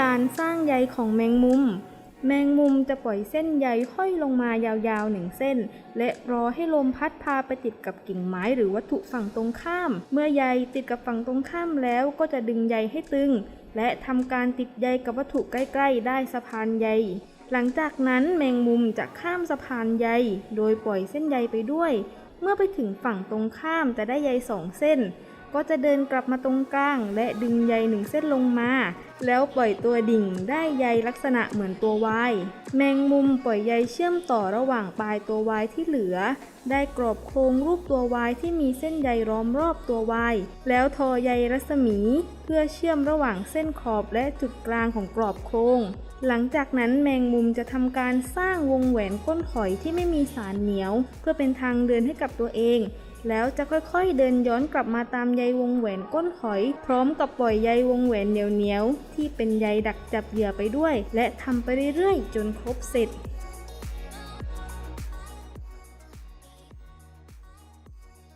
การสร้างใยของแมงมุม แมงมุมจะปล่อยเส้นใยห้อยลงมายาวๆหนึ่งเส้น และรอให้ลมพัดพาไปติดกับกิ่งไม้หรือวัตถุฝั่งตรงข้าม เมื่อใยติดกับฝั่งตรงข้ามแล้วก็จะดึงใยให้ตึง และทำการติดใยกับวัตถุใกล้ๆ ได้สะพานใยหลังจากนั้นแมงมุมจะข้ามสะพานใย โดยปล่อยเส้นใยไปด้วย เมื่อไปถึงฝั่งตรงข้ามจะได้ใยสองเส้น ก็จะเดินกลับมาตรงกลาง และดึงใยหนึ่งเส้นลงมา แล้วปล่อยตัวดิ่งได้ใยลักษณะเหมือนตัววายแมงมุมปล่อยใยเชื่อมต่อระหว่างปลายตัววายที่เหลือ ได้กรอบโครงรูปตัววายที่มีเส้นใยล้อมรอบตัววายแล้วทอใยรัศมี เพื่อเชื่อมระหว่างเส้นขอบและจุดกลางของกรอบโครงหลังจากนั้นแมงมุมจะทำการสร้างวงแหวนก้นหอยที่ไม่มีสารเหนียว เพื่อเป็นทางเดินให้กับตัวเอง แล้วจะค่อยๆเดินย้อนกลับมาตามใยวงแหวนก้นหอย พร้อมกับปล่อยใยวงแหวนเหนียวๆที่เป็นใยดักจับเหยื่อไปด้วย และทำไปเรื่อยๆ จนครบเสร็จ